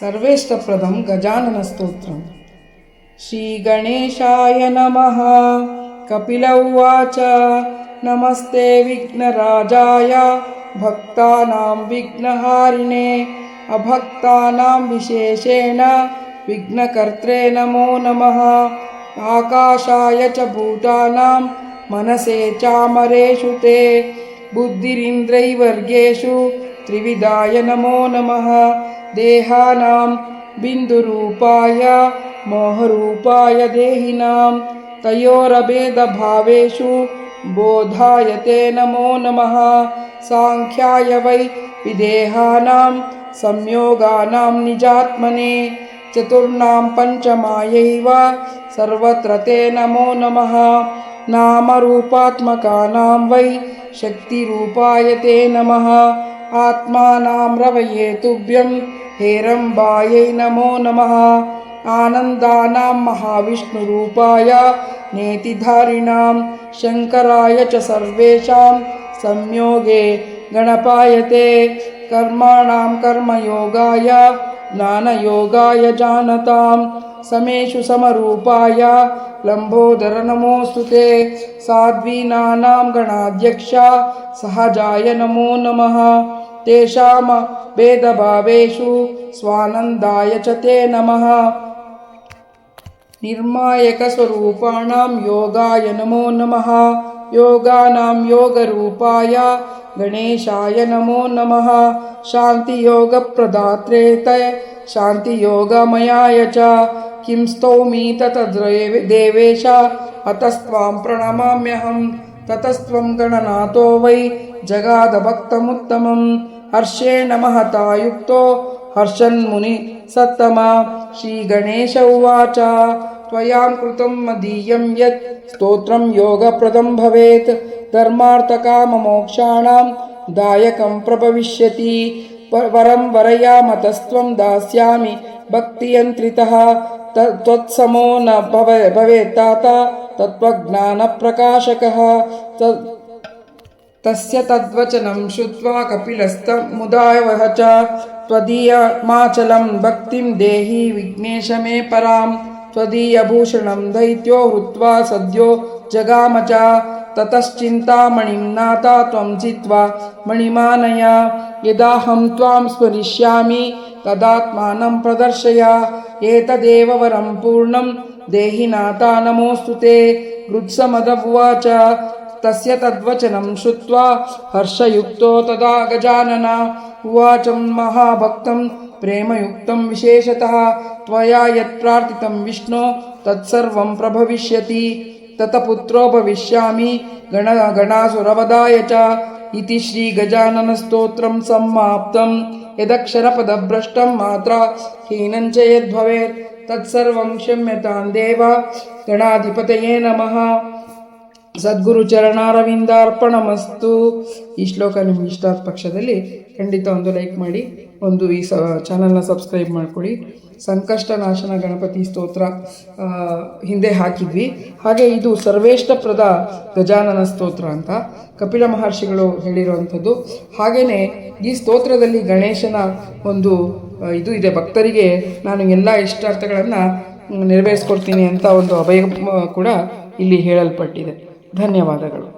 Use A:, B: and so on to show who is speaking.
A: सर्वेष्टप्रदं गजाननस्तोत्रम्। श्रीगणेशाय नमः। कपिल उवाच। नमस्ते विघ्नराजाय। भक्तानां विघ्नहारिणे। अभक्तानां विशेषेण। विघ्नकर्त्रे नमो नमः। आकाशाय च भूतानां मनसे चामरेषु ते। बुद्धिरिन्द्रैवर्गेषु त्रिविधाय नमो नमः। देहानां बिन्दुरूपाय मोहरूपाय देहिनां तयोरभेदभावेषु बोधाय ते नमो नमः। साङ्ख्याय वै विदेहानां संयोगानां निजात्मने चतुर्णां पञ्चमायैव सर्वत्र ते नमो नमः। नामरूपात्मकानां वै शक्तिरूपाय ते नमः आत्मानां रवये तुभ्यं हेरम्बायै नमो नमः। आनन्दानां महाविष्णुरूपाय नेतिधारिणां शङ्कराय च सर्वेषां संयोगे गणपाय ते कर्माणां कर्मयोगाय ज्ञानयोगाय जानतां समेषु समरूपाय। लम्बोदर नमोऽस्तु ते साध्वीनानां गणाध्यक्षा सहजाय नमो नमः तेषां भेदभावेषु स्वानन्दाय च ते नमः। निर्मायकस्वरूपाणां योगाय नमो नमः। योगानां योगरूपाय गणेशाय नमो नमः। शान्तियोगप्रदात्रे तय शान्तियोगमयाय च। किं स्तौमि ततद्रवे देवेश। अतस्त्वां प्रणमाम्यहं। ततस्त्वं गणनाथो वै ಹರ್ಷೇ ನಮಃ ತಾಯುಕ್ತೋ ಹರ್ಷನ್ ಮುನಿ ಸತ್ತಮ ಶ್ರೀ ಗಣೇಶ ಉವಾಚ ತ್ವಯಾಂ ಕೃತಂ ಮದೀಯಂ ಯತ್ ಸ್ತೋತ್ರಂ ಯೋಗಪ್ರದಂ ಭವೇತ್ ಧರ್ಮಾರ್ಥಕಾಮ ಮೋಕ್ಷಾಣಾಂ ದಾಯಕಂ ಪ್ರಭವಿಷ್ಯತಿ ವರಂ ವರಯಾಮತಸ್ತ್ವಂ ದಾಸ್ಯಾಮಿ ಭಕ್ತಿಯಂತ್ರಿತಃ त्वत्समो न भवे भवेत् तात तत्त्वज्ञानप्रकाशकः तस्य तद्वचनं श्रुत्वा कपिलस्तमुदायवः च त्वदीयमाचलं भक्तिं देहि विघ्नेश मे परां त्वदीयभूषणं दैत्यो हृत्वा सद्यो जगाम च। ततश्चिन्तामणिं नाथा त्वं चित्वा मणिमानय। यदाहं त्वां स्मरिष्यामि, तदात्मानं प्रदर्शय। एतदेव वरं पूर्णं। देहि नाथा नमोऽस्तु ते। गृत्समद उवाच। तस्य तद्वचनं श्रुत्वा हर्षयुक्तो तदा गजानन उवाचं महाभक्तं प्रेमयुक्तं विशेषतः त्वया यत् प्रार्थितं विष्णो तत्सर्वं प्रभविष्यति ततपुत्रो भविष्यामि गण गणासुरवधाय च इति श्रीगजाननस्तोत्रं सम्माप्तं यदक्षरपदभ्रष्टं मात्रा हीनं च यद्भवेत् तत्सर्वं क्षम्यतां देव गणाधिपतये नमः ಸದ್ಗುರು ಚರಣಾರವಿಂದಾರ್ಪಣಮಸ್ತು. ಈ ಶ್ಲೋಕ ನಿಮ್ಗೆ ಇಷ್ಟ ಆದ ಪಕ್ಷದಲ್ಲಿ ಖಂಡಿತ ಒಂದು ಲೈಕ್ ಮಾಡಿ, ಒಂದು ಈ ಸ ಚಾನಲ್ನ ಸಬ್ಸ್ಕ್ರೈಬ್ ಮಾಡಿಕೊಡಿ ಸಂಕಷ್ಟ ನಾಶನ ಗಣಪತಿ ಸ್ತೋತ್ರ ಹಿಂದೆ ಹಾಕಿದ್ವಿ. ಹಾಗೆ ಇದು ಸರ್ವೇಷ್ಟಪ್ರದ ಗಜಾನನ ಸ್ತೋತ್ರ ಅಂತ ಕಪಿಲ ಮಹರ್ಷಿಗಳು ಹೇಳಿರುವಂಥದ್ದು. ಹಾಗೆಯೇ ಈ ಸ್ತೋತ್ರದಲ್ಲಿ ಗಣೇಶನ ಒಂದು ಇದು ಇದೆ. ಭಕ್ತರಿಗೆ ನಾನು ಎಲ್ಲ ಇಷ್ಟಾರ್ಥಗಳನ್ನು ನೆರವೇರಿಸ್ಕೊಡ್ತೀನಿ ಅಂತ ಒಂದು ಅಭಯ ಕೂಡ ಇಲ್ಲಿ ಹೇಳಲ್ಪಟ್ಟಿದೆ. ಧನ್ಯವಾದಗಳು.